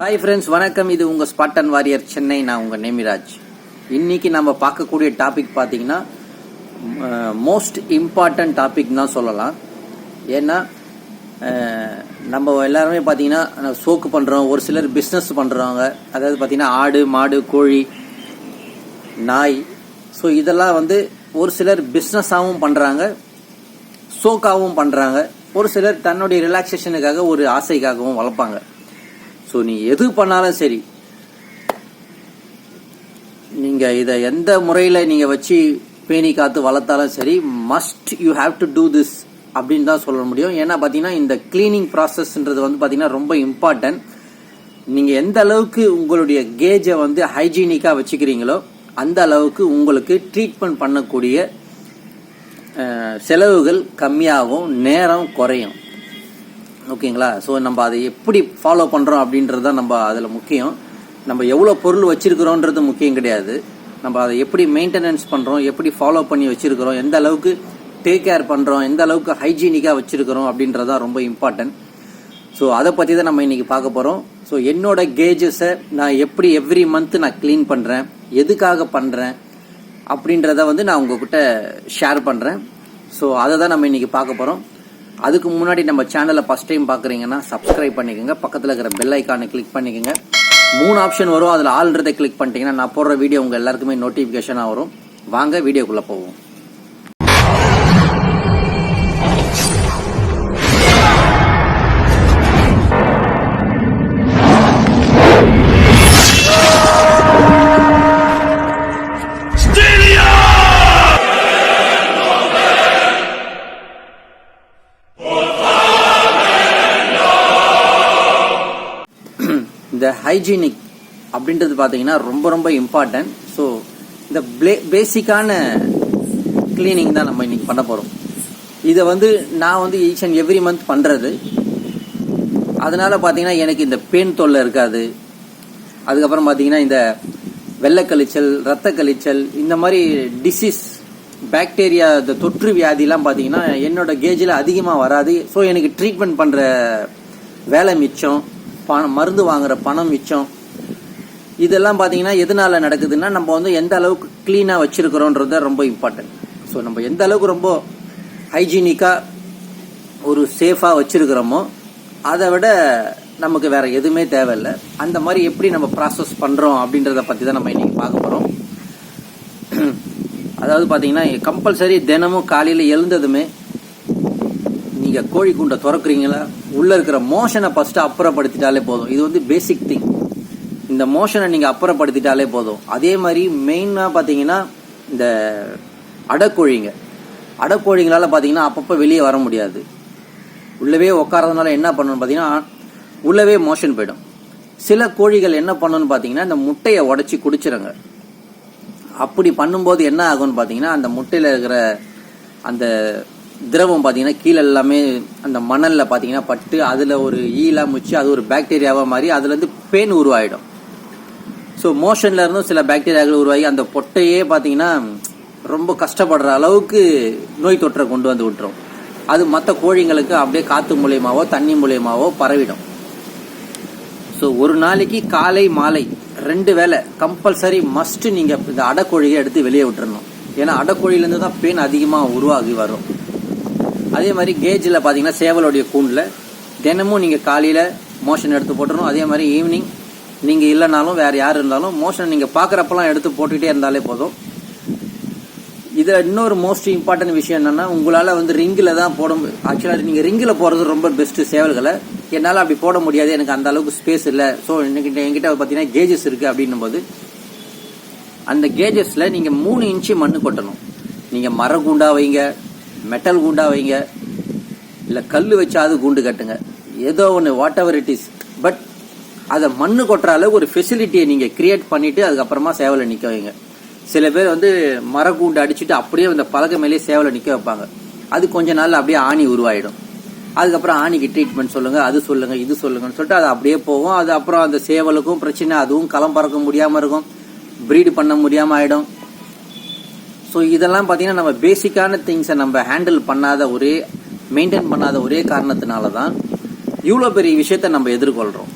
Hi friends வணக்கம். இது உங்கள் ஸ்பாட்டன் வாரியர் சென்னை நான் உங்கள் நேமிராஜ். இன்னைக்கு நம்ம பார்க்கக்கூடிய டாபிக் பார்த்தீங்கன்னா மோஸ்ட் இம்பார்ட்டன்ட் டாபிக் தான் சொல்லலாம். ஏன்னா நம்ம எல்லாருமே பார்த்தீங்கன்னா சோக்கு பண்ணுறோம் ஒரு சிலர் பிஸ்னஸ் பண்ணுறவங்க அதாவது பார்த்தீங்கன்னா ஆடு மாடு கோழி நாய். ஸோ இதெல்லாம் வந்து ஒரு சிலர் பிஸ்னஸாகவும் பண்ணுறாங்க சோக்காகவும் பண்ணுறாங்க ஒரு சிலர் தன்னுடைய ரிலாக்ஸேஷனுக்காக ஒரு ஆசைக்காகவும் வளர்ப்பாங்க. ஸோ நீ எது பண்ணாலும் சரி. நீங்கள் இதை எந்த முறையில் நீங்கள் வச்சு பேணி காத்து வளர்த்தாலும் சரி must you have to do this அப்படின்னு தான் சொல்ல முடியும். ஏன்னா பார்த்தீங்கன்னா இந்த கிளீனிங் ப்ராசஸ்ன்றது வந்து பார்த்தீங்கன்னா ரொம்ப இம்பார்ட்டன்ட் நீங்கள் எந்த அளவுக்கு உங்களுடைய கேஜை வந்து ஹைஜீனிக்காக வச்சுக்கிறீங்களோ அந்த அளவுக்கு உங்களுக்கு ட்ரீட்மெண்ட் பண்ணக்கூடிய செலவுகள் கம்மியாகும் நேரம் குறையும். ஓகேங்களா? ஸோ நம்ம அதை எப்படி ஃபாலோ பண்ணுறோம் அப்படின்றது தான் நம்ம அதில் முக்கியம். நம்ம எவ்வளோ பொருள் வச்சுருக்கிறோன்றது முக்கியம் கிடையாது. நம்ம அதை எப்படி மெயின்டெனன்ஸ் பண்ணுறோம் எப்படி ஃபாலோ பண்ணி வச்சுருக்கிறோம் எந்த அளவுக்கு டேக் கேர் பண்ணுறோம் எந்த அளவுக்கு ஹைஜீனிக்காக வச்சுருக்கிறோம் அப்படின்றது தான் ரொம்ப இம்பார்ட்டன்ட் ஸோ அதை பற்றி தான் நம்ம இன்றைக்கி பார்க்க போகிறோம் ஸோ என்னோட கேஜஸை நான் எப்படி எவ்ரி மந்த் நான் க்ளீன் பண்ணுறேன் எதுக்காக பண்ணுறேன் அப்படின்றத வந்து நான் உங்ககிட்ட ஷேர் பண்ணுறேன் ஸோ அதை தான் நம்ம இன்றைக்கி பார்க்க போகிறோம் அதுக்கு முன்னாடி நம்ம சேனலை ஃபஸ்ட் டைம் பார்க்குறீங்கன்னா சப்ஸ்கிரைப் பண்ணிக்கோங்க. பக்கத்தில் இருக்கிற பெல் ஐக்கானை கிளிக் பண்ணிக்கோங்க. மூணு ஆப்ஷன் வரும். அதில் ஆல்ன்றதை கிளிக் பண்ணிட்டீங்கன்னா நான் போடுற வீடியோ உங்கள் எல்லாருக்குமே நோட்டிஃபிகேஷனாக வரும். வாங்க வீடியோக்குள்ளே போவோம். ஹைஜீனிக் அப்படின்றது பார்த்தீங்கன்னா ரொம்ப ரொம்ப இம்பார்ட்டன்ட் ஸோ இந்த பேசிக்கான க்ளீனிங் தான் நம்ம இன்னைக்கு பண்ண போகிறோம் இதை வந்து நான் வந்து ஈச் அண்ட் எவ்ரி மந்த் பண்ணுறது அதனால் பார்த்தீங்கன்னா எனக்கு இந்த பெயின் தொல்லை இருக்காது. அதுக்கப்புறம் பார்த்தீங்கன்னா இந்த வெள்ளக்கழிச்சல் ரத்த கழிச்சல் இந்த மாதிரி டிசீஸ் பாக்டீரியா இந்த தொற்று வியாதிலாம் பார்த்தீங்கன்னா என்னோட கேஜில் அதிகமாக வராது. ஸோ எனக்கு ட்ரீட்மெண்ட் பண்ணுற வேலை மிச்சம். பணம் மருந்து வாங்குற பணம் மிச்சம். இதெல்லாம் பார்த்தீங்கன்னா எதனால நடக்குதுன்னா நம்ம வந்து எந்த அளவுக்கு க்ளீனாக வச்சிருக்கிறோன்றது ரொம்ப இம்பார்ட்டன்ட் ஸோ நம்ம எந்த அளவுக்கு ரொம்ப ஹைஜீனிக்காக ஒரு சேஃபாக வச்சிருக்கிறோமோ அதை விட நமக்கு வேற எதுவுமே தேவையில்லை. அந்த மாதிரி எப்படி நம்ம ப்ராசஸ் பண்ணுறோம் அப்படின்றத பற்றி தான் நம்ம இன்றைக்கி பார்க்க போகிறோம் அதாவது பார்த்தீங்கன்னா கம்பல்சரி தினமும் காலையில் எழுந்ததுமே நீங்கள் கோழி கூண்டை திறக்கிறீங்களா? உள்ளே இருக்கிற மோஷனை ஃபஸ்ட்டு அப்புறப்படுத்திட்டாலே போதும். இது வந்து பேசிக் திங் இந்த மோஷனை நீங்கள் அப்புறப்படுத்திட்டாலே போதும். அதே மாதிரி மெயினாக பார்த்தீங்கன்னா இந்த அடக்கோழிங்க. அடக்கோழிங்களால் பார்த்தீங்கன்னா அப்பப்போ வெளியே வர முடியாது. உள்ளவே உட்காரதுனால என்ன பண்ணணும்னு பார்த்தீங்கன்னா உள்ளவே மோஷன் போயிடும். சில கோழிகள் என்ன பண்ணணும்னு பார்த்தீங்கன்னா இந்த முட்டையை உடைச்சி குடிச்சிருங்க. அப்படி பண்ணும்போது என்ன ஆகும்னு பார்த்தீங்கன்னா அந்த முட்டையில் இருக்கிற அந்த திரவம் பார்த்தீங்கன்னா கீழே எல்லாமே அந்த மணலில் பார்த்தீங்கன்னா பட்டு அதில் ஒரு ஈலாம் முச்சு அது ஒரு பாக்டீரியாவாக மாறி அதுலேருந்து பேன் உருவாயிடும். ஸோ மோஷன்ல இருந்தும் சில பாக்டீரியாக்கள் உருவாகி அந்த பொட்டையே பார்த்தீங்கன்னா ரொம்ப கஷ்டப்படுற அளவுக்கு நோய் தொற்றை கொண்டு வந்து விட்டுரும். அது மற்ற கோழிங்களுக்கு அப்படியே காற்று மூலியமாவோ தண்ணி மூலியமாவோ பரவிடும். ஸோ ஒரு நாளைக்கு காலை மாலை ரெண்டு வேளை கம்பல்சரி மஸ்ட்டு நீங்கள் இந்த அடக்கோழியை எடுத்து வெளியே விட்டுறணும். ஏன்னா அடக்கோழியிலேருந்து தான் பெயின் அதிகமாக உருவாகி வரும். அதே மாதிரி கேஜில் பார்த்தீங்கன்னா சேவலுடைய கூண்டில் தினமும் நீங்கள் காலையில் மோஷன் எடுத்து போட்டுடணும் அதே மாதிரி ஈவினிங் நீங்கள் இல்லைனாலும் வேறு யார் இருந்தாலும் மோஷன் நீங்கள் பார்க்குறப்பெல்லாம் எடுத்து போட்டுக்கிட்டே இருந்தாலே போதும். இதில் இன்னொரு மோஸ்ட் இம்பார்ட்டன்ட் விஷயம் என்னன்னா உங்களால் வந்து ரிங்கில் தான் போட ஆக்சுவலாக நீங்கள் ரிங்கில் போகிறது ரொம்ப பெஸ்ட்டு சேவல்களை. என்னால் அப்படி போட முடியாது. எனக்கு அந்த அளவுக்கு ஸ்பேஸ் இல்லை. ஸோ என்கிட்ட என்கிட்ட பார்த்தீங்கன்னா கேஜஸ் இருக்குது அப்படின்னும் போது அந்த கேஜஸில் நீங்கள் மூணு இன்ச்சு மண்ணு கொட்டணும். நீங்கள் மர வைங்க. மெட்டல் கூண்டா வைங்க. இல்லை கல் வச்சாவது கூண்டு கட்டுங்க. ஏதோ ஒன்று whatever it is but அதை மண்ணு கொட்டுற அளவுக்கு ஒரு ஃபெசிலிட்டியை நீங்கள் கிரியேட் பண்ணிவிட்டு அதுக்கப்புறமா சேவலை நிற்க வைங்க. சில பேர் வந்து மரக்கூண்டு அடிச்சுட்டு அப்படியே அந்த பலகை மேலேயே சேவலை நிற்க வைப்பாங்க. அது கொஞ்ச நாள் அப்படியே ஆணி உருவாயிடும். அதுக்கப்புறம் ஆணிக்கு ட்ரீட்மெண்ட் சொல்லுங்கள் அது சொல்லுங்கள் இது சொல்லுங்கன்னு சொல்லிட்டு அது அப்படியே போகும். அது அப்புறம் அந்த சேவலுக்கும் பிரச்சனை அதுவும் களம் பறக்க முடியாமல் இருக்கும். ப்ரீடு பண்ண முடியாமல் ஆகிடும் ஸோ இதெல்லாம் பார்த்தீங்கன்னா நம்ம பேசிக்கான திங்ஸை நம்ம ஹேண்டில் பண்ணாத ஒரே மெயின்டைன் பண்ணாத ஒரே காரணத்தினால தான் இவ்வளோ பெரிய விஷயத்த நம்ம எதிர்கொள்கிறோம்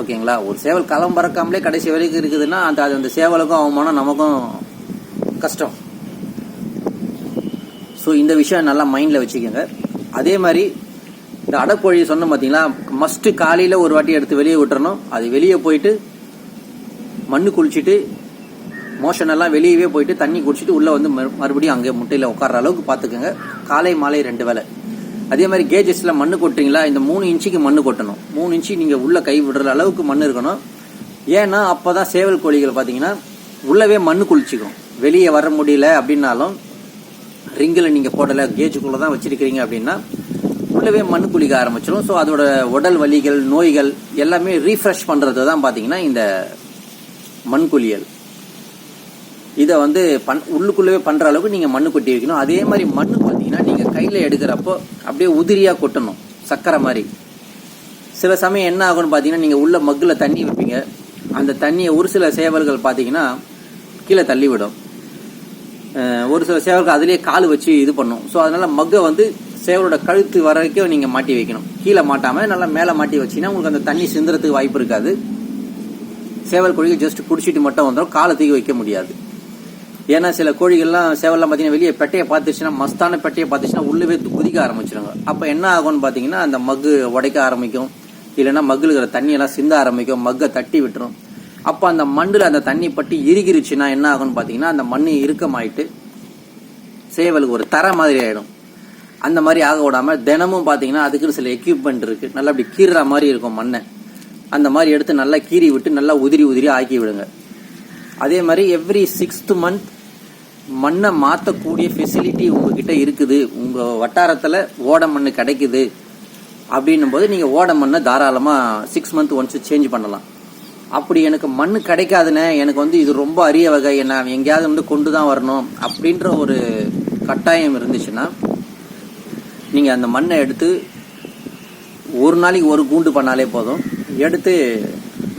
ஓகேங்களா? ஒரு சேவல் களம் பறக்காமலே கடைசி வரைக்கும் இருக்குதுன்னா அந்த அது அந்த சேவலுக்கும் அவமானம் நமக்கும் கஷ்டம். ஸோ இந்த விஷயம் நல்லா மைண்டில் வச்சுக்கோங்க. அதே மாதிரி இந்த அடக்கோழி சொன்னோம் பார்த்தீங்களா மஸ்ட்டு காலையில் ஒரு வாட்டி எடுத்து வெளியே விட்டுறணும். அது வெளியே போயிட்டு மண்ணு குளிச்சுட்டு மோஷன் எல்லாம் வெளியவே போயிட்டு தண்ணி குடிச்சிட்டு உள்ளே வந்து மறுபடியும் அங்கே முட்டையில் உட்கார்ற அளவுக்கு பார்த்துக்கோங்க காலை மாலை ரெண்டு வேளை. அதே மாதிரி கேஜஸில் மண் கொட்டுறீங்களா? இந்த மூணு இன்ச்சுக்கு மண் கொட்டணும். மூணு இன்ச்சு நீங்கள் உள்ளே கை விடுற அளவுக்கு மண் இருக்கணும். ஏன்னா அப்போ தான் சேவல் கோழிகள் பார்த்தீங்கன்னா உள்ளவே மண் குளிச்சிக்கும். வெளியே வர முடியல அப்படின்னாலும் ரிங்கில் நீங்கள் போடலை கேஜுக்குள்ளே தான் வச்சுருக்கிறீங்க அப்படின்னா உள்ளவே மண் குளிக்க ஆரம்பிச்சிடும் ஸோ அதோட உடல் வலிகள் நோய்கள் எல்லாமே ரீஃப்ரெஷ் பண்ணுறது தான் பார்த்தீங்கன்னா இந்த மண் குளியல் இதை வந்து பண் உள்ளுக்குள்ளவே பண்ணுற அளவுக்கு நீங்கள் மண்ணு கொட்டி வைக்கணும். அதே மாதிரி மண்ணு பார்த்தீங்கன்னா நீங்கள் கையில் எடுக்கிறப்போ அப்படியே உதிரியாக கொட்டணும். சக்கரை மாதிரி. சில சமயம் என்ன ஆகும்னு பார்த்தீங்கன்னா நீங்கள் உள்ள மக்கில் தண்ணி வைப்பீங்க. அந்த தண்ணியை ஒரு சில சேவல்கள் பார்த்தீங்கன்னா கீழே தள்ளி விடும் ஒரு சில சேவல்கள் அதிலேயே கால் வச்சு இது பண்ணும். ஸோ அதனால மக்கை வந்து சேவலோட கழுத்து வரைக்கும் நீங்கள் மாட்டி வைக்கணும். கீழே மாட்டாமல் நல்லா மேலே மாட்டி வச்சீங்கன்னா உங்களுக்கு அந்த தண்ணி சிந்துறதுக்கு வாய்ப்பு இருக்காது. சேவல் கோழிகள் ஜஸ்ட் குடிச்சிட்டு மட்டும் வந்துடும் காலை தூக்கி வைக்க முடியாது. ஏன்னா சில கோழிகள்லாம் சேவல்லாம் பார்த்தீங்கன்னா வெளியே பெட்டையை பார்த்துச்சுன்னா மஸ்தான பெட்டையை பார்த்துச்சுன்னா உள்ளவே குதிக்க ஆரம்பிச்சிருங்க அப்போ என்ன ஆகும்னு பார்த்தீங்கன்னா அந்த மக்கு உடைக்க ஆரம்பிக்கும். இல்லைன்னா மக்கில் இருக்கிற தண்ணியெல்லாம் சிந்த ஆரம்பிக்கும் மக்கை தட்டி விட்டுரும். அப்போ அந்த மண்ணில் அந்த தண்ணி பட்டு இறுகிருச்சுன்னா என்ன ஆகும்னு பார்த்தீங்கன்னா அந்த மண் இறுக்கமாயிட்டு சேவலுக்கு ஒரு தர மாதிரி ஆகிடும் அந்த மாதிரி ஆக விடாமல் தினமும் பார்த்தீங்கன்னா அதுக்குன்னு சில எக்யூப்மெண்ட் இருக்குது நல்லா அப்படி கீறுற மாதிரி இருக்கும் மண்ணை. அந்த மாதிரி எடுத்து நல்லா கீறி விட்டு நல்லா உதிரி உதிரி ஆக்கி விடுங்க. அதே மாதிரி எவ்ரி சிக்ஸ்த் மந்த் மண்ணை மாற்றக்கூடிய ஃபெசிலிட்டி உங்ககிட்ட இருக்குது. உங்கள் வட்டாரத்தில் ஓட மண் கிடைக்குது. அப்படின்னும் போது நீங்கள் ஓட மண்ணை தாராளமாக சிக்ஸ் மந்த் ஒன்ஸ் சேஞ்ச் பண்ணலாம். அப்படி எனக்கு மண் கிடைக்காதுண்ணே எனக்கு வந்து இது ரொம்ப அரிய வகை என்ன எங்கேயாவது வந்து கொண்டு தான் வரணும் அப்படின்ற ஒரு கட்டாயம் இருந்துச்சுன்னா நீங்கள் அந்த மண்ணை எடுத்து ஒரு நாளைக்கு ஒரு கூண்டு பண்ணாலே போதும். எடுத்து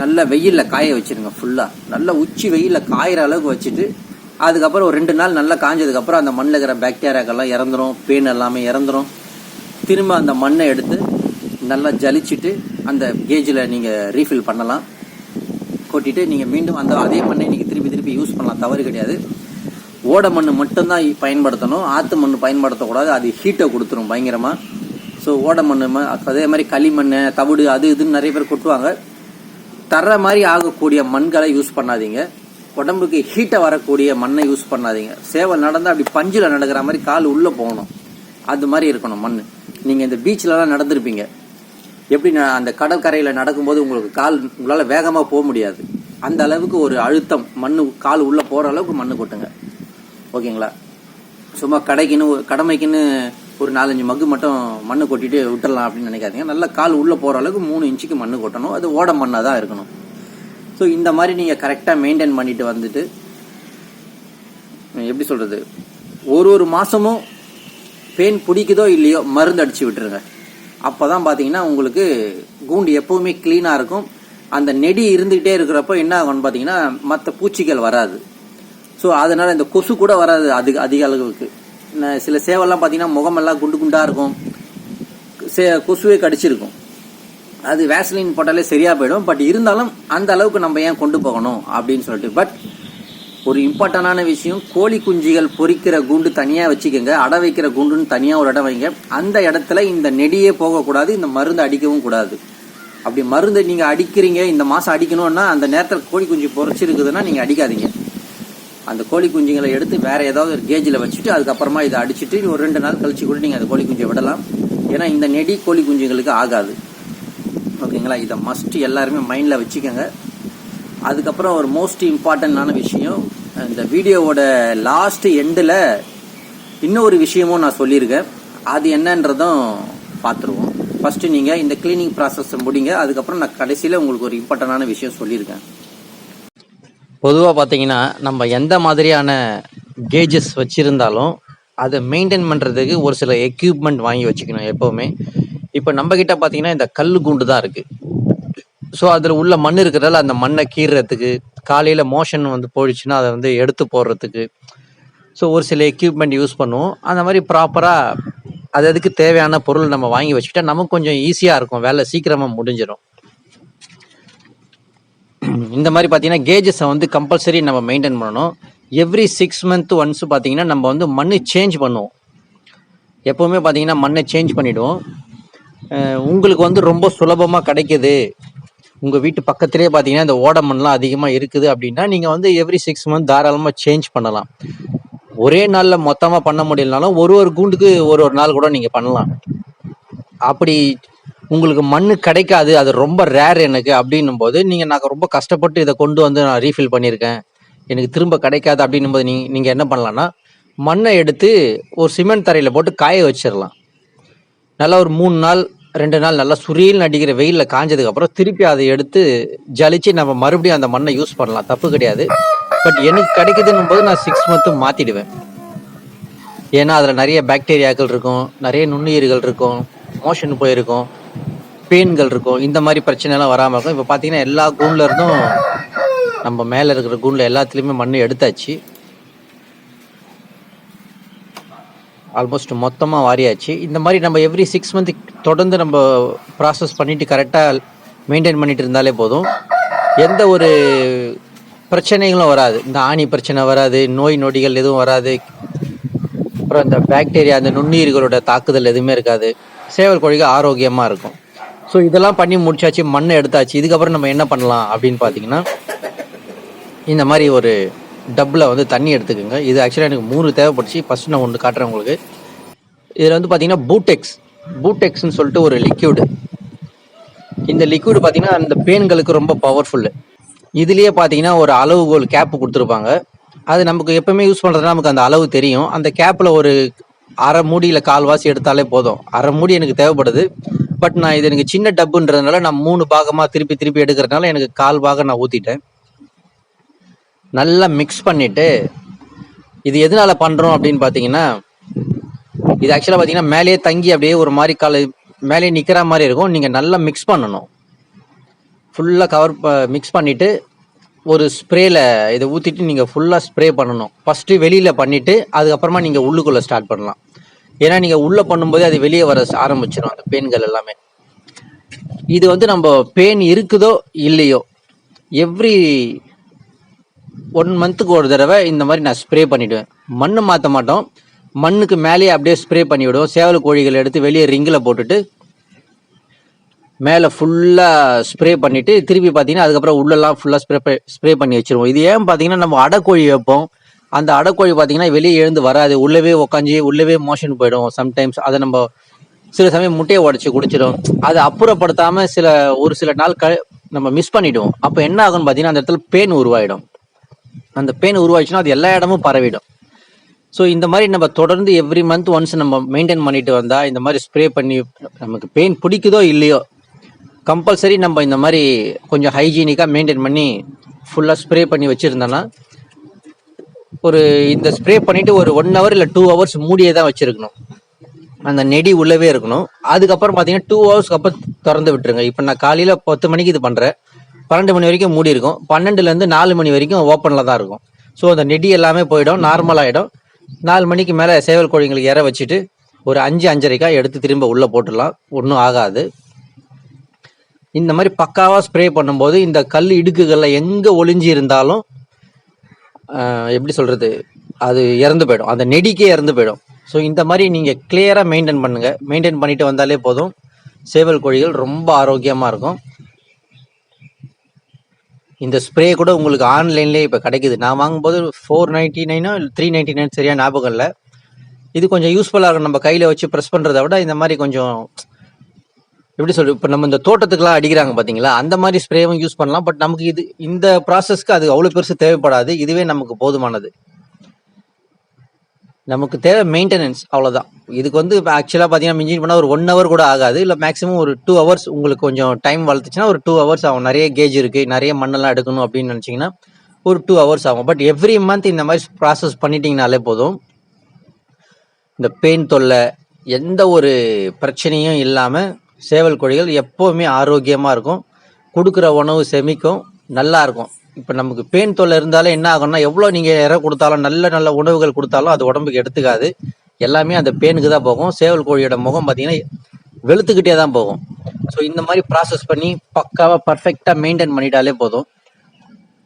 நல்ல வெயிலில் காய வச்சுருங்க ஃபுல்லாக நல்ல உச்சி வெயிலில் காயிற அளவுக்கு வச்சுட்டு அதுக்கப்புறம் ஒரு ரெண்டு நாள் நல்லா காஞ்சதுக்கப்புறம் அந்த மண்ணில் இருக்கிற பாக்டீரியாக்கெல்லாம் இறந்துரும் பேன் எல்லாமே இறந்துரும். திரும்ப அந்த மண்ணை எடுத்து நல்லா ஜலிச்சுட்டு அந்த கேஜில் நீங்கள் ரீஃபில் பண்ணலாம். கொட்டிட்டு நீங்கள் மீண்டும் அந்த அதே மண்ணை நீங்கள் திருப்பி திருப்பி யூஸ் பண்ணலாம் தவறு கிடையாது. ஓட மண் மட்டும்தான் பயன்படுத்தணும். ஆற்று மண் பயன்படுத்தக்கூடாது. அது ஹீட்டை கொடுத்துரும் பயங்கரமாக ஸோ ஓட மண் அதே மாதிரி களிமண் தவிடு அது இதுன்னு நிறைய பேர் கொட்டுவாங்க. தர்ற மாதிரி ஆகக்கூடிய மண்களை யூஸ் பண்ணாதீங்க. உடம்புக்கு ஹீட்டை வரக்கூடிய மண்ணை யூஸ் பண்ணாதீங்க. சேவல் நடந்தால் அப்படி பஞ்சில் நடக்கிற மாதிரி கால் உள்ளே போகணும். அது மாதிரி இருக்கணும் மண் நீங்கள் இந்த பீச்சிலலாம் நடந்திருப்பீங்க. எப்படி நான் அந்த கடற்கரையில் நடக்கும்போது உங்களுக்கு கால் உங்களால் வேகமாக போக முடியாது. அந்த அளவுக்கு ஒரு அழுத்தம். மண் கால் உள்ளே போகிற அளவுக்கு மண் கொட்டுங்க. ஓகேங்களா? சும்மா கடைக்குன்னு ஒரு- கடமைக்குன்னு ஒரு நாலஞ்சு மக்கு மட்டும் மண் கொட்டிட்டு விட்டுடலாம் அப்படின்னு நினைக்காதீங்க. நல்லா கால் உள்ளே போகிற அளவுக்கு மூணு இன்ச்சுக்கு மண் கொட்டணும். அது ஓட மண்ணாக தான் இருக்கணும். ஸோ இந்த மாதிரி நீங்கள் கரெக்டாக மெயின்டைன் பண்ணிட்டு வந்துட்டு எப்படி சொல்கிறது ஒரு ஒரு மாதமும் பெயின் பிடிக்குதோ இல்லையோ மருந்து அடித்து விட்டுருங்க. அப்போ தான் பார்த்தீங்கன்னா உங்களுக்கு கூண்டு எப்போவுமே க்ளீனாக இருக்கும். அந்த நெடி இருந்துகிட்டே இருக்கிறப்போ என்ன ஆகும்னு பார்த்தீங்கன்னா மற்ற பூச்சிகள் வராது. ஸோ அதனால் இந்த கொசு கூட வராது அதிக அதிக அளவுக்கு. சில சேவல்லாம் பார்த்தீங்கன்னா முகமெல்லாம் குண்டு குண்டாக இருக்கும். சே கொசுவே கடிச்சிருக்கும். அது வேஸ்லின் போட்டாலே சரியாக போயிடும். பட் இருந்தாலும் அந்த அளவுக்கு நம்ம ஏன் கொண்டு போகணும் அப்படின்னு சொல்லிட்டு. பட் ஒரு இம்பார்ட்டண்டான விஷயம் கோழி குஞ்சிகள் பொறிக்கிற கூண்டு தனியாக வச்சுக்கோங்க. அடை வைக்கிற கூண்டுன்னு தனியாக ஒரு இடம் வைங்க. அந்த இடத்துல இந்த நெடியே போகக்கூடாது இந்த மருந்து அடிக்கவும் கூடாது. அப்படி மருந்து நீங்கள் அடிக்கிறீங்க இந்த மாதம் அடிக்கணும்னா அந்த நேரத்தில் கோழி குஞ்சு பொறிச்சிருக்குதுன்னா நீங்கள் அடிக்காதீங்க. அந்த கோழி குஞ்சுங்களை எடுத்து வேற ஏதாவது ஒரு கேஜில் வச்சுட்டு அதுக்கப்புறமா இதை அடிச்சுட்டு ஒரு ரெண்டு நாள் கழிச்சு கூட நீங்கள் அந்த கோழி குஞ்சை விடலாம். ஏன்னா இந்த நெடி கோழி குஞ்சுங்களுக்கு ஆகாது. ஓகேங்களா? இதை மஸ்ட் எல்லாருமே மைண்டில் வச்சுக்கோங்க. அதுக்கப்புறம் ஒரு மோஸ்ட் இம்பார்ட்டண்டான விஷயம் இந்த வீடியோவோட லாஸ்ட் எண்டில் இன்னொரு விஷயமும் நான் சொல்லியிருக்கேன். அது என்னன்றதும் பார்த்துருவோம் ஃபஸ்ட்டு நீங்கள் இந்த கிளீனிங் ப்ராசஸ் முடிங்க. அதுக்கப்புறம் நான் கடைசியில் உங்களுக்கு ஒரு இம்பார்ட்டண்டான விஷயம் சொல்லியிருக்கேன். பொதுவாக பார்த்தீங்கன்னா நம்ம எந்த மாதிரியான கேஜஸ் வச்சுருந்தாலும் அதை மெயின்டைன் பண்ணுறதுக்கு ஒரு சில எக்யூப்மெண்ட் வாங்கி வச்சுக்கணும் எப்போவுமே. இப்போ நம்ம கிட்ட பார்த்தீங்கன்னா இந்த கல் குண்டு தான் இருக்குது ஸோ அதில் உள்ள மண் இருக்கிறதால அந்த மண்ணை கீறுறதுக்கு காலையில் மோஷன் வந்து போயிடுச்சுன்னா அதை வந்து எடுத்து போடுறதுக்கு. ஸோ ஒரு சில எக்யூப்மெண்ட் யூஸ் பண்ணுவோம். அந்த மாதிரி ப்ராப்பராக அது அதுக்கு தேவையான பொருள் நம்ம வாங்கி வச்சுக்கிட்டா நமக்கு கொஞ்சம் ஈஸியாக இருக்கும். வேலை சீக்கிரமாக முடிஞ்சிடும். இந்த மாதிரி பார்த்தீங்கன்னா கேஜஸை வந்து கம்பல்சரி நம்ம மெயின்டைன் பண்ணணும். எவ்ரி சிக்ஸ் மந்த் ஒன்ஸ் பார்த்தீங்கன்னா நம்ம வந்து மண் சேஞ்ச் பண்ணுவோம். எப்போவுமே பார்த்தீங்கன்னா மண்ணை சேஞ்ச் பண்ணிவிடுவோம் உங்களுக்கு வந்து ரொம்ப சுலபமாக கிடைக்குது. உங்கள் வீட்டு பக்கத்துலேயே பார்த்தீங்கன்னா இந்த ஓடமண்லாம் அதிகமாக இருக்குது அப்படின்னா நீங்கள் வந்து எவ்ரி சிக்ஸ் மந்த் தாராளமாக சேஞ்ச் பண்ணலாம். ஒரே நாளில் மொத்தமாக பண்ண முடியலனாலும் ஒரு ஒரு கூண்டுக்கு ஒரு ஒரு நாள் கூட நீங்கள் பண்ணலாம். அப்படி உங்களுக்கு மண் கிடைக்காது அது ரொம்ப ரேர் எனக்கு அப்படின்னும் போது நீங்கள் நான் ரொம்ப கஷ்டப்பட்டு இதை கொண்டு வந்து நான் ரீஃபில் பண்ணியிருக்கேன். எனக்கு திரும்ப கிடைக்காது அப்படின்னும் போது நீ நீங்கள் என்ன பண்ணலான்னா மண்ணை எடுத்து ஒரு சிமெண்ட் தரையில் போட்டு காய வச்சிடலாம் நல்லா ஒரு மூணு நாள் ரெண்டு நாள் நல்லா சுரியல் அடிக்கிற வெயிலில் காஞ்சதுக்கப்புறம் திருப்பி அதை எடுத்து ஜலிச்சு நம்ம மறுபடியும் அந்த மண்ணை யூஸ் பண்ணலாம். தப்பு கிடையாது. பட் எனக்கு கிடைக்குதுன்னும் போது நான் சிக்ஸ் மந்த்து மாற்றிடுவேன் ஏன்னா அதில் நிறைய பாக்டீரியாக்கள் இருக்கும் நிறைய நுண்ணுயிர்கள் இருக்கும் மோஷன் போயிருக்கும் பெயின்கள் இருக்கும். இந்த மாதிரி பிரச்சனைலாம் வராமல் இருக்கும். இப்போ பார்த்தீங்கன்னா எல்லா கூண்டில் இருந்தும் நம்ம மேலே இருக்கிற கூண்டில் எல்லாத்துலேயுமே மண் எடுத்தாச்சு. ஆல்மோஸ்ட் மொத்தமாக வாரியாச்சு. இந்த மாதிரி நம்ம எவ்ரி சிக்ஸ் மந்த் தொடர்ந்து நம்ம ப்ராசஸ் பண்ணிட்டு கரெக்டாக மெயின்டைன் பண்ணிட்டு இருந்தாலே போதும். எந்த ஒரு பிரச்சனைகளும் வராது. இந்த ஆணி பிரச்சனை வராது நோய் நொடிகள் எதுவும் வராது. அப்புறம் இந்த பாக்டீரியா அந்த நுண்ணுயிர்களோட தாக்குதல் எதுவுமே இருக்காது. சேவல் கோழிகள் ஆரோக்கியமாக இருக்கும். ஸோ இதெல்லாம் பண்ணி முடிச்சாச்சு மண்ணை எடுத்தாச்சு. இதுக்கப்புறம் நம்ம என்ன பண்ணலாம் அப்படின்னு பார்த்தீங்கன்னா இந்த மாதிரி ஒரு டப்பில் வந்து தண்ணி எடுத்துக்கோங்க. இது ஆக்சுவலாக எனக்கு மூணு தேவைப்பட்டுச்சு. ஃபஸ்ட்டு நான் ஒன்று காட்டுறேன் உங்களுக்கு. இதில் வந்து பார்த்தீங்கன்னா பூட்டெக்ஸ் பூட்டெக்ஸ்னு சொல்லிட்டு ஒரு லிக்யூடு இந்த லிக்யூடு பார்த்தீங்கன்னா அந்த பேன்களுக்கு ரொம்ப பவர்ஃபுல்லு இதுலேயே பார்த்தீங்கன்னா ஒரு அளவுகோல் கேப்பு கொடுத்துருப்பாங்க. அது நமக்கு எப்பவுமே யூஸ் பண்ணுறதுனா நமக்கு அந்த அளவு தெரியும். அந்த கேப்பில் ஒரு அரை மூடியில் கால்வாசி எடுத்தாலே போதும். அரை மூடி எனக்கு தேவைப்படுது. பட் நான் இது எனக்கு சின்ன டப்புன்றதுனால நான் மூணு பாகமாக திருப்பி திருப்பி எடுக்கிறதுனால எனக்கு கால் பாகம் நான் ஊற்றிட்டேன் நல்லா மிக்ஸ் பண்ணிட்டு இது எதனால பண்றோம் அப்படின்னு பாத்தீங்கன்னா இது ஆக்சுவலா பாத்தீங்கன்னா மேலேயே தங்கி அப்படியே ஒரு மாதிரி கால மேலேயே நிக்கிற மாதிரி இருக்கும். நீங்க நல்லா மிக்ஸ் பண்ணணும். ஃபுல்லா கவர் மிக்ஸ் பண்ணிட்டு ஒரு ஸ்ப்ரேல இதை ஊத்திட்டு நீங்க ஃபுல்லா ஸ்ப்ரே பண்ணணும். ஃபர்ஸ்ட் வெளியில பண்ணிட்டு அதுக்கப்புறமா நீங்க உள்ளுக்குள்ள ஸ்டார்ட் பண்ணலாம். ஏன்னா நீங்க உள்ள பண்ணும்போது அது வெளியே வர ஆரம்பிச்சிடும் அந்த பெயின்கள் எல்லாமே. இது வந்து நம்ம பெயின் இருக்குதோ இல்லையோ எவ்ரி ஒன் மந்த்துக்கு ஒரு தடவை இந்த மாதிரி நான் ஸ்ப்ரே பண்ணிவிடுவேன் மண் மாற்ற மாட்டோம். மண்ணுக்கு மேலேயே அப்படியே ஸ்ப்ரே பண்ணிவிடுவோம். சேவல் கோழிகள் எடுத்து வெளியே ரிங்கில் போட்டுட்டு மேலே ஃபுல்லாக ஸ்ப்ரே பண்ணிவிட்டு திருப்பி பார்த்தீங்கன்னா அதுக்கப்புறம் உள்ளெல்லாம் ஃபுல்லாக ஸ்ப்ரே ஸ்ப்ரே பண்ணி வச்சுருவோம். இது ஏன் பார்த்தீங்கன்னா நம்ம அடைக்கோழி வைப்போம். அந்த அடைக்கோழி பார்த்தீங்கன்னா வெளியே எழுந்து வராது. உள்ளவே உக்காஞ்சி உள்ளவே மோஷன் போயிடும். சம்டைம்ஸ் அதை நம்ம சில சமயம் முட்டையை உடச்சி குடிச்சிடும். அதை அப்புறப்படுத்தாமல் சில ஒரு சில நாள் க நம்ம மிஸ் பண்ணிவிடுவோம் அப்போ என்ன ஆகும்னு பார்த்தீங்கன்னா அந்த இடத்துல பெயின் உருவாயிடும். அந்த பெயின் உருவாச்சுன்னா அது எல்லா இடமும் பரவிடும். ஸோ இந்த மாதிரி நம்ம தொடர்ந்து எவ்ரி மந்த் ஒன்ஸ் நம்ம மெயின்டைன் பண்ணிட்டு வந்தால் இந்த மாதிரி ஸ்ப்ரே பண்ணி நமக்கு பெயின் பிடிக்குதோ இல்லையோ கம்பல்சரி நம்ம இந்த மாதிரி கொஞ்சம் ஹைஜீனிக்காக மெயின்டைன் பண்ணி ஃபுல்லாக ஸ்ப்ரே பண்ணி வச்சுருந்தோன்னா ஒரு இந்த ஸ்ப்ரே பண்ணிவிட்டு ஒரு ஒன் ஹவர் இல்லை டூ ஹவர்ஸ் மூடியே தான் வச்சுருக்கணும். அந்த நெடி உள்ளவே இருக்கணும். அதுக்கப்புறம் பார்த்தீங்கன்னா டூ ஹவர்ஸ்க்கு அப்புறம் திறந்து விட்டுருங்க. இப்போ நான் காலையில் பத்து மணிக்கு இது பண்ணுறேன் பன்னெண்டு மணி வரைக்கும் மூடி இருக்கும். பன்னெண்டுலேருந்து நாலு மணி வரைக்கும் ஓப்பனில் தான் இருக்கும். ஸோ அந்த நெடி எல்லாமே போயிடும். நார்மலாகிடும் நாலு மணிக்கு மேலே சேவல் கோழிங்களுக்கு இற வச்சுட்டு ஒரு அஞ்சு அஞ்சரைக்கா எடுத்து திரும்ப உள்ளே போட்டுடலாம். ஒன்றும் ஆகாது. இந்த மாதிரி பக்காவாக ஸ்ப்ரே பண்ணும்போது இந்த கல் இடுக்குகளில் எங்கே ஒளிஞ்சு இருந்தாலும் எப்படி சொல்கிறது அது இறந்து போயிடும். அந்த நெடிக்கே இறந்து போயிடும். ஸோ இந்த மாதிரி நீங்கள் கிளியராக மெயின்டைன் பண்ணுங்கள் மெயின்டைன் பண்ணிட்டு வந்தாலே போதும். சேவல் கோழிகள் ரொம்ப ஆரோக்கியமாக இருக்கும். இந்த ஸ்ப்ரே கூட உங்களுக்கு ஆன்லைன்லேயே இப்போ கிடைக்குது. நான் வாங்கும்போது ஃபோர் நைன்ட்டி நைனோ த்ரீ நைன்ட்டி நைன் சரியா ஞாபகம் இல்லை. இது கொஞ்சம் யூஸ்ஃபுல்லாக இருக்கும். நம்ம கையில் வச்சு ப்ரெஸ் பண்ணுறத விட இந்த மாதிரி கொஞ்சம் எப்படி சொல்றது இப்போ நம்ம இந்த தோட்டத்துக்குலாம் அடிக்கிறாங்க பார்த்தீங்களா அந்த மாதிரி ஸ்ப்ரேவும் யூஸ் பண்ணலாம். பட் நமக்கு இது இந்த ப்ராசஸ்க்கு அது அவ்வளோ பெருசு தேவைப்படாது. இதுவே நமக்கு போதுமானது. நமக்கு தேவை மெயின்டெனன்ஸ் அவ்வளோதான் இதுக்கு வந்து ஆக்சுவலாக பார்த்தீங்கன்னா மிஞ்சின் பண்ணால் ஒரு ஒன் ஹவர் கூட ஆகாது. இல்லை மேக்ஸிமம் ஒரு டூ ஹவர்ஸ் உங்களுக்கு கொஞ்சம் டைம் வளர்த்துச்சுன்னா ஒரு டூ ஹவர்ஸ் ஆகும். நிறைய கேஜ் இருக்குது நிறைய மண்ணெல்லாம் எடுக்கணும் அப்படின்னு நினச்சிங்கன்னா ஒரு டூ ஹவர்ஸ் ஆகும். பட் எவ்ரி மந்த் இந்த மாதிரி ப்ராசஸ் பண்ணிட்டீங்கனாலே போதும். இந்த பெயின் தொல்லை எந்த ஒரு பிரச்சனையும் இல்லாமல் சேவல் கோழிகள் எப்போவுமே ஆரோக்கியமாக இருக்கும். கொடுக்குற உணவு செமிக்கும். நல்லா இருக்கும். இப்போ நமக்கு பெயின் தொல்லை இருந்தாலே என்ன ஆகும்னா எவ்வளோ நீங்கள் இறை கொடுத்தாலும் நல்ல நல்ல உணவுகள் கொடுத்தாலும் அது உடம்புக்கு எடுத்துக்காது. எல்லாமே அந்த பேனுக்கு தான் போகும். சேவல் கோழியோட முகம் பார்த்தீங்கன்னா வெளுத்துக்கிட்டே தான் போகும். ஸோ இந்த மாதிரி ப்ராசஸ் பண்ணி பக்காவாக பர்ஃபெக்டாக மெயின்டைன் பண்ணிட்டாலே போதும்.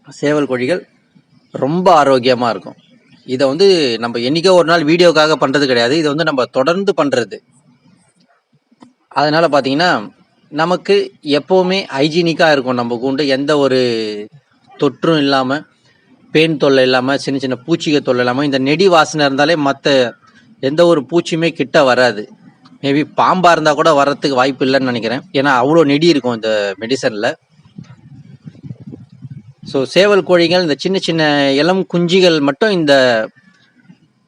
சேவல் கோழிகள் ரொம்ப ஆரோக்கியமாக இருக்கும். இதை வந்து நம்ம என்னைக்கோ ஒரு நாள் வீடியோக்காக பண்ணுறது கிடையாது. இதை வந்து நம்ம தொடர்ந்து பண்ணுறது அதனால் பார்த்தீங்கன்னா நமக்கு எப்போவுமே ஹைஜீனிக்காக இருக்கும் நம்ம கூண்டு. எந்த ஒரு தொற்றும் இல்லாமல் பேன் தொல்லை இல்லாமல் சின்ன சின்ன பூச்சிக தொல்லை இல்லாமல் இந்த நெடி வாசனை இருந்தாலே மற்ற எந்த ஒரு பூச்சியுமே கிட்ட வராது. மேபி பாம்பாக இருந்தால் கூட வர்றதுக்கு வாய்ப்பு இல்லைன்னு நினைக்கிறேன். ஏன்னா அவ்வளோ நெடி இருக்கும் இந்த மெடிசனில் ஸோ சேவல் கோழிகள் இந்த சின்ன சின்ன இளம் குஞ்சிகள் மட்டும் இந்த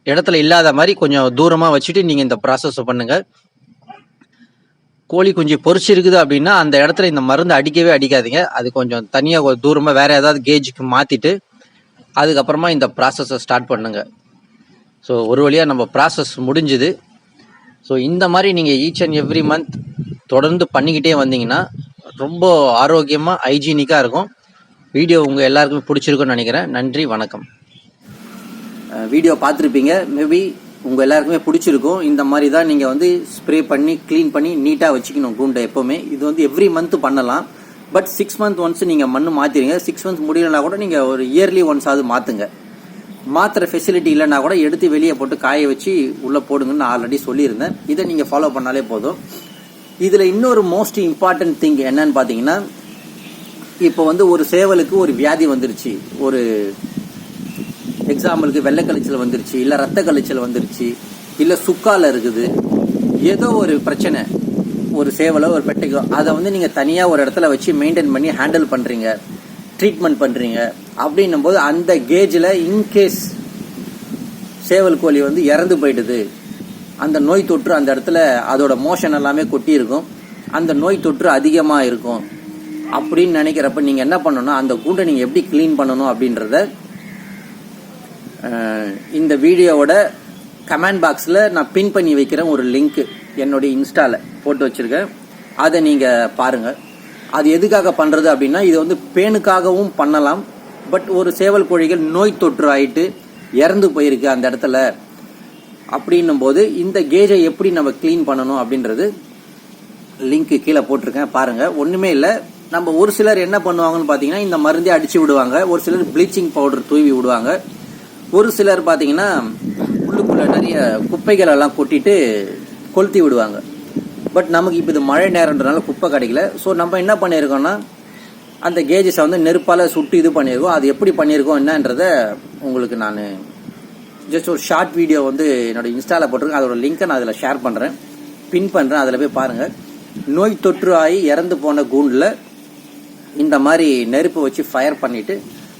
இடத்துல இல்லாத மாதிரி கொஞ்சம் தூரமாக வச்சுட்டு நீங்கள் இந்த ப்ராசஸ் பண்ணுங்கள் கோழி குஞ்சு பொரிச்சிருக்குது அப்படின்னா அந்த இடத்துல இந்த மருந்து அடிக்கவே அடிக்காதீங்க. அது கொஞ்சம் தனியாக தூரமாக வேற ஏதாவது கேஜுக்கு மாற்றிட்டு அதுக்கப்புறமா இந்த ப்ராசஸை ஸ்டார்ட் பண்ணுங்க. ஸோ ஒரு வழியாக நம்ம ப்ராசஸ் முடிஞ்சுது. ஸோ இந்த மாதிரி நீங்கள் ஈச் அண்ட் எவ்ரி மந்த் தொடர்ந்து பண்ணிக்கிட்டே வந்தீங்கன்னா ரொம்ப ஆரோக்கியமாக ஹைஜீனிக்காக இருக்கும். வீடியோ உங்கள் எல்லாருக்குமே பிடிச்சிருக்குன்னு நினைக்கிறேன். நன்றி வணக்கம். வீடியோ பார்த்துருப்பீங்க. மேபி உங்கள் எல்லாருக்குமே பிடிச்சிருக்கும். இந்த மாதிரி தான் நீங்கள் வந்து ஸ்ப்ரே பண்ணி க்ளீன் பண்ணி நீட்டாக வச்சுக்கணும் கூண்டை எப்போவுமே. இது வந்து எவ்ரி மந்த் பண்ணலாம். பட் சிக்ஸ் மந்த் ஒன்ஸ் நீங்கள் மண்ணு மாற்றிடுங்க சிக்ஸ் மந்த் முடியலனா கூட நீங்கள் ஒரு இயர்லி ஒன்ஸ் ஆகுது மாற்றுங்க மாத்திர ஃபெசிலிட்டி இல்லைன்னா கூட எடுத்து வெளியே போட்டு காய வச்சு உள்ளே போடுங்கன்னு நான் ஆல்ரெடி சொல்லியிருந்தேன். இதை நீங்கள் ஃபாலோ பண்ணாலே போதும். இதில் இன்னொரு மோஸ்ட் இம்பார்ட்டன்ட் திங் என்னன்னு பார்த்தீங்கன்னா இப்போ வந்து ஒரு சேவலுக்கு ஒரு வியாதி வந்துருச்சு. ஒரு எக்ஸாம்பிளுக்கு வெள்ளை கழிச்சல் வந்துருச்சு இல்லை ரத்த கழிச்சல் வந்துருச்சு இல்லை சுக்கால இருக்குது. ஏதோ ஒரு பிரச்சனை ஒரு சேவலோ ஒரு பெட்டைக்கோ அதை வந்து நீங்கள் தனியாக ஒரு இடத்துல வச்சு மெயின்டைன் பண்ணி ஹேண்டில் பண்ணுறீங்க ட்ரீட்மெண்ட் பண்ணுறீங்க அப்படின்னும் போது அந்த கேஜில் இன்கேஸ் சேவல் கோழி வந்து இறந்து போயிடுது அந்த நோய் தொற்று அந்த இடத்துல அதோட மோஷன் எல்லாமே கொட்டி இருக்கும் அந்த நோய் தொற்று அதிகமாக இருக்கும் அப்படின்னு நினைக்கிறப்ப நீங்கள் என்ன பண்ணணும் அந்த கூண்டை நீங்கள் எப்படி க்ளீன் பண்ணணும் அப்படின்றத இந்த வீடியோவோட கமெண்ட் பாக்ஸில் நான் பின் பண்ணி வைக்கிறேன் ஒரு லிங்க் என்னுடைய இன்ஸ்டாவில் போட்டு வச்சுருக்கேன். அதை நீங்கள் பாருங்கள் அது எதுக்காக பண்ணுறது அப்படின்னா இது வந்து பேனுக்காகவும் பண்ணலாம். பட் ஒரு சேவல் கோழிகள் நோய் தொற்று ஆகிட்டு இறந்து போயிருக்கு அந்த இடத்துல. அப்படின்னும் போது இந்த கேஜை எப்படி நம்ம க்ளீன் பண்ணணும் அப்படின்றது லிங்க்கு கீழே போட்டிருக்கேன். பாருங்கள் ஒன்றுமே இல்லை. நம்ம ஒரு சிலர் என்ன பண்ணுவாங்கன்னு பார்த்தீங்கன்னா இந்த மருந்தே அடித்து விடுவாங்க. ஒரு சிலர் ப்ளீச்சிங் பவுடர் தூவி விடுவாங்க. ஒரு சிலர் பார்த்தீங்கன்னா உள்ளுக்குள்ள நிறைய குப்பைகள் எல்லாம் கொட்டிட்டு கொளுத்தி விடுவாங்க. பட் நமக்கு இப்போ இது மழை நேரன்றனால குப்பை கிடைக்கல. ஸோ நம்ம என்ன பண்ணியிருக்கோம்னா அந்த கேஜஸை வந்து நெருப்பால் சுட்டு இது பண்ணியிருக்கோம் அது எப்படி பண்ணியிருக்கோம் என்னன்றத உங்களுக்கு நான் ஜஸ்ட் ஒரு ஷார்ட் வீடியோ வந்து என்னோடய இன்ஸ்டாவில் போட்டிருக்கேன். அதோட லிங்கை நான் அதில் ஷேர் பண்ணுறேன் பின் பண்ணுறேன் அதில் போய் பாருங்கள் நோய் தொற்று ஆகி இறந்து போன கூண்டில் இந்த மாதிரி நெருப்பு வச்சு ஃபயர் பண்ணிவிட்டு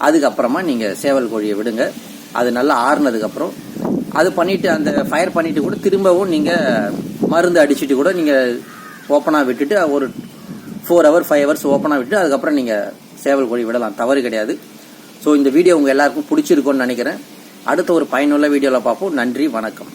அதுக்கப்புறமா நீங்கள் சேவல் கோழியை விடுங்க. அது நல்லா ஆறுனதுக்கப்புறம் அது பண்ணிவிட்டு அந்த ஃபயர் பண்ணிவிட்டு கூட திரும்பவும் நீங்கள் மருந்து அடிச்சுட்டு கூட நீங்கள் ஓப்பனாக விட்டுட்டு ஒரு ஃபோர் ஹவர் ஃபைவ் ஹவர்ஸ் ஓப்பனாக விட்டு அதுக்கப்புறம் நீங்கள் சேவல் கோழி விடலாம். தவறு கிடையாது. ஸோ இந்த வீடியோ உங்கள் எல்லாருக்கும் பிடிச்சிருக்கோன்னு நினைக்கிறேன். அடுத்த ஒரு பயனுள்ள வீடியோவில் பார்ப்போம். நன்றி வணக்கம்.